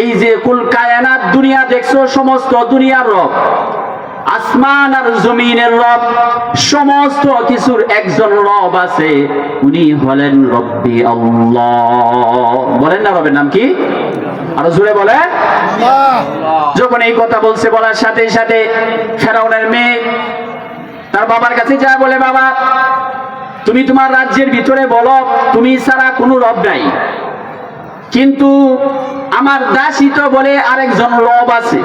এই যে কুল কায়নাত দুনিয়া দেখছ, সমস্ত দুনিয়ার রব। আসমান আর জমিনের রব, সমস্ত কিছুর একজন রব আছে। উনি হলেন রব্বি আল্লাহ। বলেন না রবের নাম কি? আরও জুড়ে বলে যখন এই কথা বলছে, বলার সাথে সাথে ফেরাউনের মেয়ে তার বাবার কাছে যা বলে, বাবা, তুমি তোমার রাজ্যের ভিতরে বলো, তুমি ছাড়া কোনো রব নাই। কিন্তু আমার দাসী তো বলে আরেকজন রব আছে।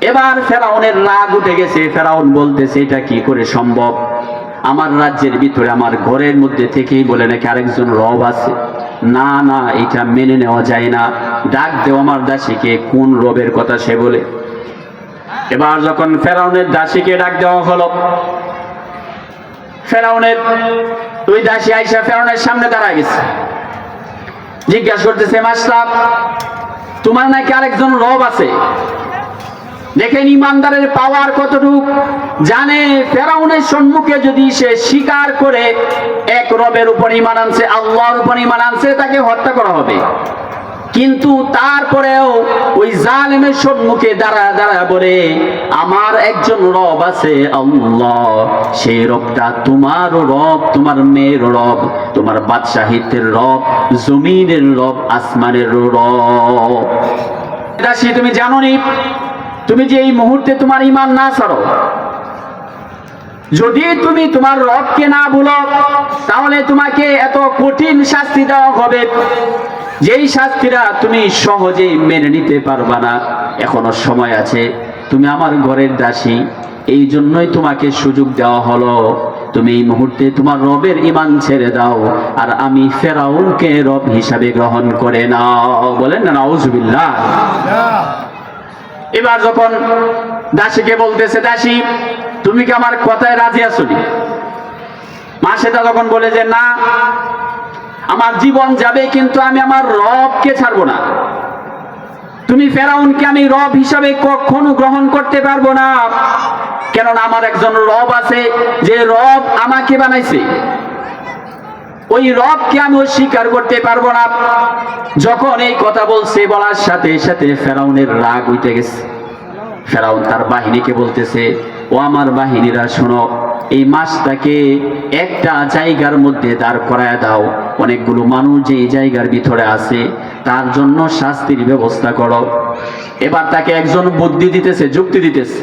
এবার ফেরাউনের রাগ উঠে গেছে। ফেরাউন বলতেছে, এটা কি করে সম্ভব? আমার রাজ্যের ভিতরে, আমার ঘরের মধ্যে থেকেই বলে নাকি আরেকজন রব আছে? না না, এটা মেনে নেওয়া যায় না। ডাক দেও আমার দাসীকে, কোন রবের কথা সে বলে? এবার যখন ফেরাউনের দাসীকে ডাক দেওয়া হলো, ফেরাউনের ওই দাসী আইসা ফেরাউনের সামনে দাঁড়া গেছে। জিজ্ঞাসা করতেছে মাস্টার তোমার নাকি আরেকজন রব আছে? দেখেন ইমানদারের পাওয়ার কতটুক? জানে ফেরাউনের সম্মুখে যদি সে স্বীকার করে, এক রবের উপর ইমান আনছে, আল্লাহর উপর ইমান আনছে, তাকে হত্যা করা হবে। কিন্তু তারপরেও ওই জালেমের সম্মুখে দাঁড়া দাঁড়া বলে, আমার একজন রব আছে, আল্লাহ। সেই রবটা তোমার রব, তোমার মেয়ের রব, তোমার বাদশাহিত্যের রব, জমিনের রব, আসমানের রব। দাসী, তুমি জানো নি তুমি যে এই মুহূর্তে তোমার ইমান না ছাড়ো। যদি তুমি তোমার রবকে না ভুলো, তাহলে তোমাকে এত কঠিন শাস্তি দেওয়া হবে। যেই শাস্তিরা তুমি সহজেই মেনে নিতে পারবা না এখনও সময় আছে তুমি আমার ঘরের দাসী এই জন্যই তোমাকে সুযোগ দেওয়া হলো। তুমি এই মুহূর্তে তোমার রবের ইমান ছেড়ে দাও আর আমি ফেরাউনকে রব হিসাবে গ্রহণ করে নাও। বলেন না নাউজুবিল্লাহ। এবার যখন দাসীকে বলতেছে দাসী তুমি কি আমার কথায় রাজি আছো? মা সেটা তখন বলে যে না আমার জীবন যাবে কিন্তু আমি আমার রবকে ছাড়বো না। তুমি ফেরাউনকে আমি রব হিসাবে কখনো গ্রহণ করতে পারব না। কেননা আমার একজন রব আছে, যে রব আমাকে বানাইছে। ওই রবকে আমি অস্বীকার করতে পারব না। যখন এই কথা বলছে, বলার সাথে সাথে ফেরাউনের রাগ উঠে গেছে। ফেরাউন তার বাহিনীকে বলতেছে, ও আমার বাহিনীরা, শোনো এই মাছটাকে একটা জায়গার মধ্যে দাঁড় করায় দাও। অনেকগুলো মানুষ যে জায়গার ভিতরে আছে, তার জন্য শাস্তির ব্যবস্থা করো। এবার তাকে একজন বুদ্ধি দিতেছে, যুক্তি দিতেছে।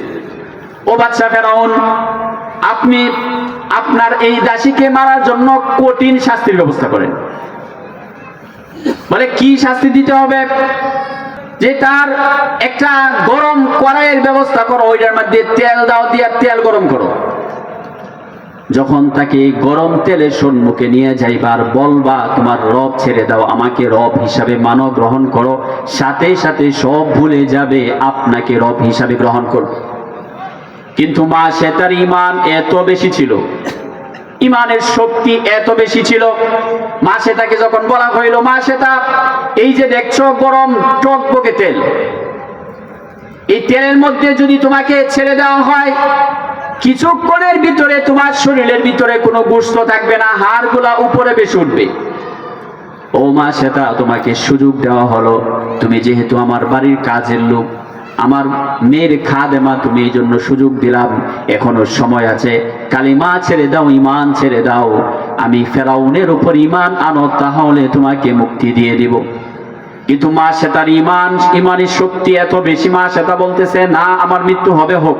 ও বাচ্চা ফেরাউন, আপনি আপনার এই দাসীকে মারার জন্য কঠিন শাস্তির ব্যবস্থা করেন। বলে, কি শাস্তি দিতে হবে? যে তার একটা গরম কড়াইয়ের ব্যবস্থা করো, ওইটার মধ্যে তেল দাও দিয়ে তেল গরম করো। যখন তাকে গরম তেলের সম্মুখে নিয়ে যাইবার বলবা তোমার রব ছেড়ে দাও, আমাকে রব হিসাবে মানো গ্রহণ করো, সাথে সাথে সব ভুলে যাবে, আপনাকে রব হিসাবে গ্রহণ করো কিন্তু মা শ্বেতার ইমান এত বেশি ছিল ইমানের শক্তি এত বেশি ছিল, মা শ্বেতাকে যখন বলা হইল, মা শ্বেতা এই যে দেখছ গরম টকবকে তেল, এই তেলের মধ্যে যদি তোমাকে ছেড়ে দেওয়া হয় কিছুক্ষণের ভিতরে তোমার শরীরের ভিতরে কোনো গোস্ত থাকবে না, হাড়গুলা উপরে বেশি উঠবে। ও মা সেটা তোমাকে সুযোগ দেওয়া হলো। তুমি যেহেতু আমার বাড়ির কাজের লোক, আমার মেয়ের খাদেমা, তুমি এই জন্য সুযোগ দিলাম। এখনও সময় আছে। কালিমা ছেড়ে দাও ইমান ছেড়ে দাও। আমি ফেরাউনের উপর ইমান আনো, তাহলে তোমাকে মুক্তি দিয়ে দিব। কিন্তু মা সেতার ইমান ইমানের শক্তি এত বেশি, মা সেটা বলতেছে, না, আমার মৃত্যু হবে হোক।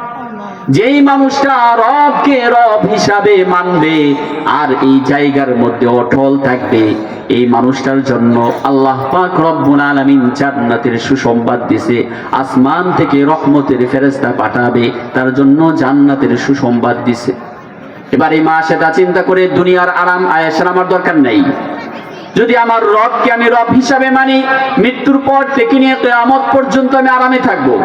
যেই মানুষটা রবকে রব হিসাবে মানবে, আর এই জায়গার মধ্যে অটল থাকবে, এই মানুষটার জন্য আল্লাহ পাক রব্বুল আলামিন জান্নাতের সুসংবাদ দিছে, আসমান থেকে রহমতের ফেরেশতা পাঠাবে, তার জন্য জান্নাতের সুসংবাদ দিছে। এবার এই মা সেটা চিন্তা করে দুনিয়ার আরাম আয়েশার আমার দরকার নেই। যদি আমার রবকে আমি রব হিসাবে মানি, মৃত্যুর পর থেকে নিয়ে কেয়ামত পর্যন্ত আমি আরামে থাকব।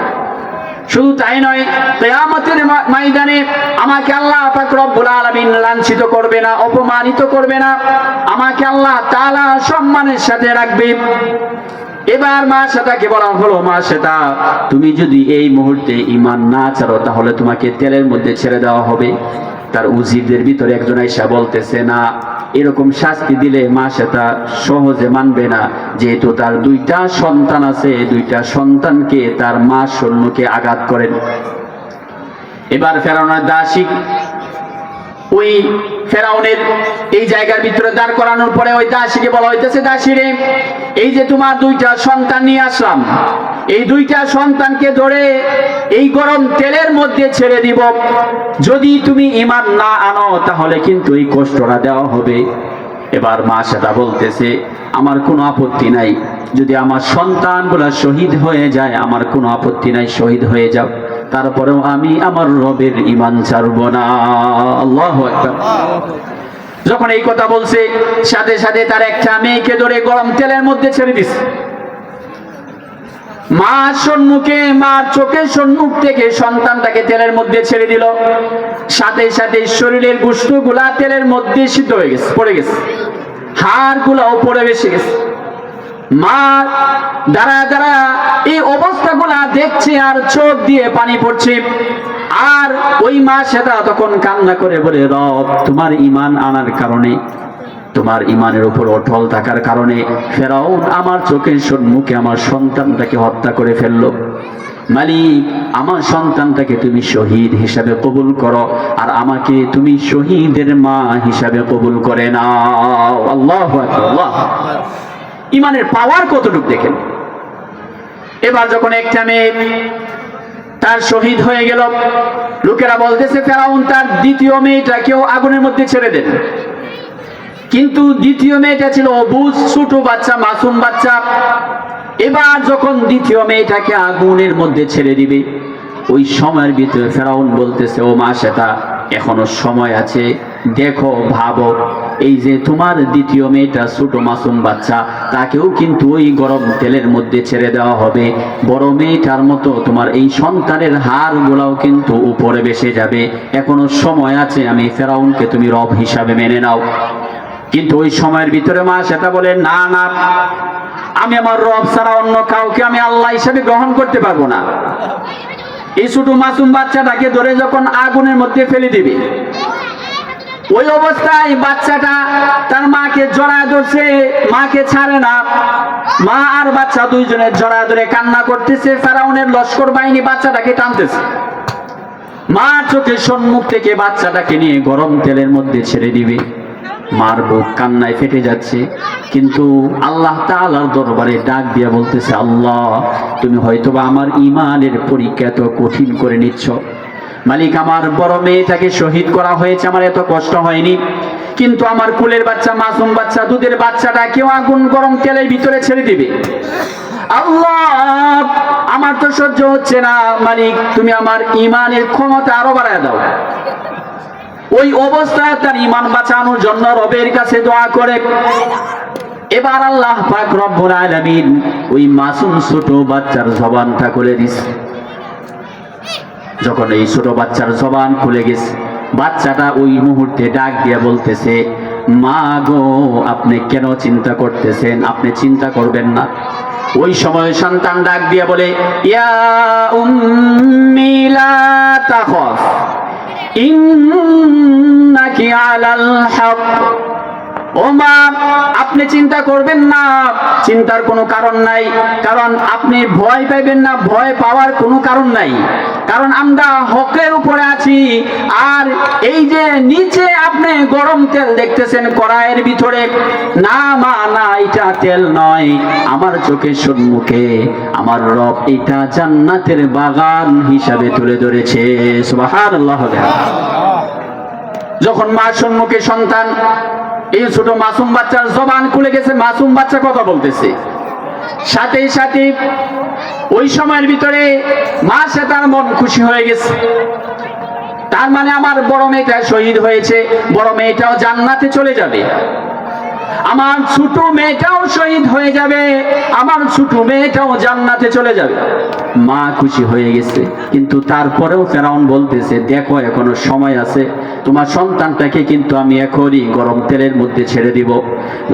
শুধু তাই নয়, কেয়ামতের ময়দানে আমাকে আল্লাহ পাক রব্বুল আলামিন লাঞ্ছিত করবে না, অপমানিত করবে না। আমাকে আল্লাহ তাআলা সম্মানের সাথে রাখবে। এবার মা সেটাকে বলা হলো, মা সেটা তুমি যদি এই মুহূর্তে ইমান না ছাড়ো, তাহলে তোমাকে তেলের মধ্যে ছেড়ে দেওয়া হবে। তার উজিরদের ভিতরে একজন আইসা বলতেছে, না এরকম শাস্তি দিলে মা সেটা সহজে মানবে না। যেহেতু তার দুইটা সন্তান আছে দুইটা সন্তানকে তার মা সৈন্যকে আঘাত করেন। এবার ফেরানোর দাসিক ওই ফেরাউনের এই জায়গার ভিতরে দাঁড় করানোর পরে ওই দাসীকে বলা হইতেছে দাসীরে এই যে তোমার দুইটা সন্তান নিয়ে আসলাম এই দুইটা সন্তানকে ধরে এই গরম তেলের মধ্যে ছেড়ে দিব। যদি তুমি ইমান না আনো, তাহলে কিন্তু এই কষ্টটা দেওয়া হবে। এবার মা সেটা বলতেছে, আমার কোনো আপত্তি নাই। যদি আমার সন্তানগুলা শহীদ হয়ে যায়, আমার কোনো আপত্তি নাই, শহীদ হয়ে যাও। তারপরেও আমি আমার রবের ইমান ছাড়ব না। আল্লাহ যখন এই কথা বলছে, সাথে সাথে তার একটা মেয়েকে ধরে গরম তেলের মধ্যে ছেড়ে দিছে। মা সম্মুখে, মার চোখের সম্মুখ থেকে সন্তানটাকে তেলের মধ্যে ছেড়ে দিল। সাথে সাথে শরীরের গুস্তগুলা তেলের মধ্যে সিদ্ধ হয়ে গেছে, পড়ে গেছে। হাড় গুলাও পড়ে বেসে গেছে। মা দাঁড়া দাঁড়া এই অবস্থাগুলা দেখছে আর চোখ দিয়ে পানি পড়ছে। আর ওই মা সেটা তখন কান্না করে বলে, রব, তোমার ইমান আনার কারণে তোমার ইমানের উপর অটল থাকার কারণে ফেরাউন আমার চোখের সম্মুখে আমার সন্তানটাকে হত্যা করে ফেলল। মালিক, আমার সন্তানটাকে তুমি শহীদ হিসাবে কবুল করো আর আমাকে তুমি শহীদের মা হিসাবে কবুল করে আল্লাহ আল্লাহ ইমানের পাওয়ার কতটুকু দেখেন? এবার যখন একটা মেয়ে তার শহীদ হয়ে গেল, লোকেরা বলতেছে, ফেরাউন, তার দ্বিতীয় মেয়েটাকেও আগুনের মধ্যে ছেড়ে দেন। কিন্তু দ্বিতীয় মেয়েটা ছিল অবুজ, ছোট বাচ্চা, মাসুম বাচ্চা। এবার যখন দ্বিতীয় মেয়েটাকে আগুনের মধ্যে ছেড়ে দিবে, ওই সময়ের ভিতরে ফেরাউন বলতেছে, ও মা সেটা এখনও সময় আছে। দেখো, ভাবো, এই যে তোমার দ্বিতীয় মেয়েটা, ছোট মাসুম বাচ্চা, তাকেও কিন্তু ওই গরম তেলের মধ্যে ছেড়ে দেওয়া হবে। বড় মেয়েটার মতো তোমার এই সন্তানের হার গুলাও কিন্তু উপরে বেসে যাবে। এখনও সময় আছে, আমি ফেরাউনকে তুমি রব হিসাবে মেনে নাও। কিন্তু ওই সময়ের ভিতরে মা সেটা বলে, না না, আমি আমার রব ছাড়া অন্য কাউকে আমি আল্লাহ হিসাবে গ্রহণ করতে পারব না। এই ছোট মাসুম বাচ্চাটাকে ধরে যখন আগুনের মধ্যে ফেলে দিবে, ওই অবস্থায় বাচ্চাটা তার মাকে জড়া ধরছে, মাকে ছাড়ে না। মা আর বাচ্চা দুইজনের জড়া ধরে কান্না করতেছে, ফেরাউনের লস্কর বাহিনী বাচ্চাটাকে টানতেছে। মা চোখের সম্মুখ থেকে বাচ্চাটাকে নিয়ে গরম তেলের মধ্যে ছেড়ে দিবে। মার বুক কান্নায় ফেটে যাচ্ছে। কিন্তু আল্লাহ তাআলার দরবারে ডাক দিয়া বলতেছে, আল্লাহ, তুমি হয়তোবা আমার ইমানের পরীক্ষা এত কঠিন করে নিচ্ছ। মালিক, আমার বড় মেয়েটাকে শহীদ করা হয়েছে, আমার এত কষ্ট হয়নি। কিন্তু আমার কুলের বাচ্চা, মাসুম বাচ্চা, দুধের বাচ্চাটা কেউ আগুন গরম তেলের ভিতরে ছেড়ে দিবে? আল্লাহ, আমার তো সহ্য হচ্ছে না। মালিক, তুমি আমার ইমানের ক্ষমতা আরও বাড়ায় দাও। ওই অবস্থায় তার ইমান বাঁচানোর জন্য রবের কাছে দোয়া করে। এবার আল্লাহ পাক রব্বুল আলামিন ওই মাসুম ছোট বাচ্চার জবানটা খুলে দিছে। যখন এই ছোট বাচ্চার জবান খুলে গেছে, বাচ্চাটা ওই মুহূর্তে ডাক দিয়ে বলতেছে, মা গো, আপনি কেন চিন্তা করতেছেন? আপনি চিন্তা করবেন না। ওই সময় সন্তান ডাক দিয়ে বলে, ইয়া উম্মি লা তাখফ আপনি চিন্তা করবেন না, চিন্তার কোনো কারণ নাই, কারণ আপনি ভয় পাইবেন না, ভয় পাওয়ার কোনো কারণ নাই। কারণ আমরা হকের উপরে আছি, আর এই যে নিচে আপনি গরম তেল দেখতেছেন, কড়াইয়ের ভিতরে, না মা, না, এটা তেল নয়, আমার চোখের সম্মুখে, আমার রব এটা জান্নাতের বাগান হিসাবে তুলে ধরেছে, সুবহানাল্লাহ যখন মা সম্মুখে সন্তান, এই ছোট মাসুম বাচ্চার জবান খুলে গেছে, মাসুম বাচ্চা কথা বলতেছে। সাথে সাথে ওই সময়ের ভিতরে মা সে তার মন খুশি হয়ে গেছে। তার মানে আমার বড় মেয়েটা শহীদ হয়েছে, বড় মেয়েটাও জান্নাতে চলে যাবে। আমার ছোট মেয়েটাও শহীদ হয়ে যাবে, আমার ছোট মেয়েটাও জান্নাতে চলে যাবে। মা খুশি হয়ে গেছে, কিন্তু তারপরেও ফেরাউন বলতেছে, দেখো, এখনও সময় আছে, তোমার সন্তানটাকে কিন্তু আমি এখনই গরম তেলের মধ্যে ছেড়ে দিব।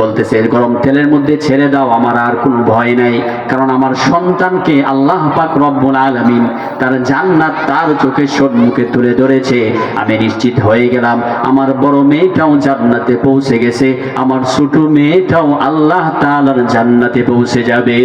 বলতেছে গরম তেলের মধ্যে ছেড়ে দাও, আমার আর কোনো ভয় নাই, কারণ আমার সন্তানকে আল্লাহ পাক রব্বুল আলামিন তার জান্নাত তার চোখের সম্মুখে তুলে ধরেছে। আমি নিশ্চিত হয়ে গেলাম, আমার বড় মেয়েটাও জান্নাতে পৌঁছে গেছে, আমার ছোট মেয়েটাও আল্লাহ তালার জান্নাতে পৌঁছে যাবে।